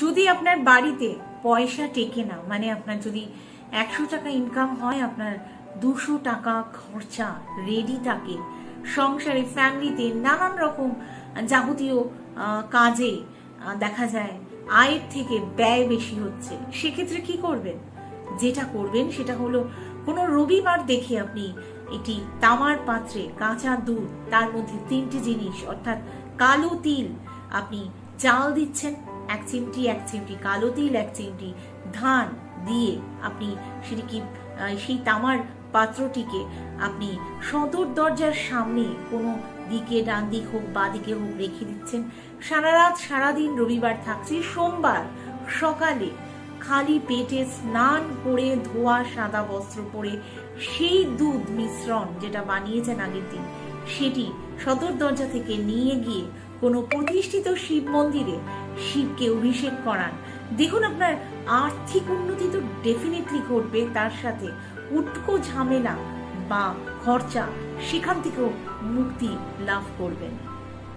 যদি আপনার বাড়িতে পয়সা টেকে না মানে আপনার যদি একশো টাকা ইনকাম হয়, আপনার দুশো টাকা খরচা রেডি থাকে, সংসারে ফ্যামিলিতে নানান রকম যাবতীয় কাজে দেখা যায় আয়ের থেকে ব্যয় বেশি হচ্ছে, সেক্ষেত্রে কি করবেন? যেটা করবেন সেটা হলো কোনো রবিবার দেখে আপনি এটি তামার পাত্রে কাঁচা দুধ, তার মধ্যে তিনটি জিনিস, অর্থাৎ কালো তিল, আপনি চাল দিচ্ছেন এক চিমটি এক চিমটি কালো তিল এক চিমটি ধান দিয়ে আপনি সেটি কি আহ, সেই তামার পাত্রটিকে আপনি সদর দরজার সামনে কোনো দিকে ডান দিক হোক বা দিকে হোক রেখে দিচ্ছেন। সারা রাত সারাদিন রবিবার থাকছে। সোমবার সকালে খালি পেটে স্নান করে ধোয়া সাদা বস্ত্র পরে সেই দুধ মিশ্রণ যেটা বানিয়েছেন আগের দিন সেটি সদর দরজা থেকে নিয়ে গিয়ে কোনো প্রতিষ্ঠিত শিব মন্দিরে শিবকে অভিষেক করান। দেখুন আপনার আর্থিক উন্নতি তো ডেফিনেটলি ঘটবে, তার সাথে উটকো ঝামেলা বা খরচা, সেখান থেকেও মুক্তি লাভ করবেন।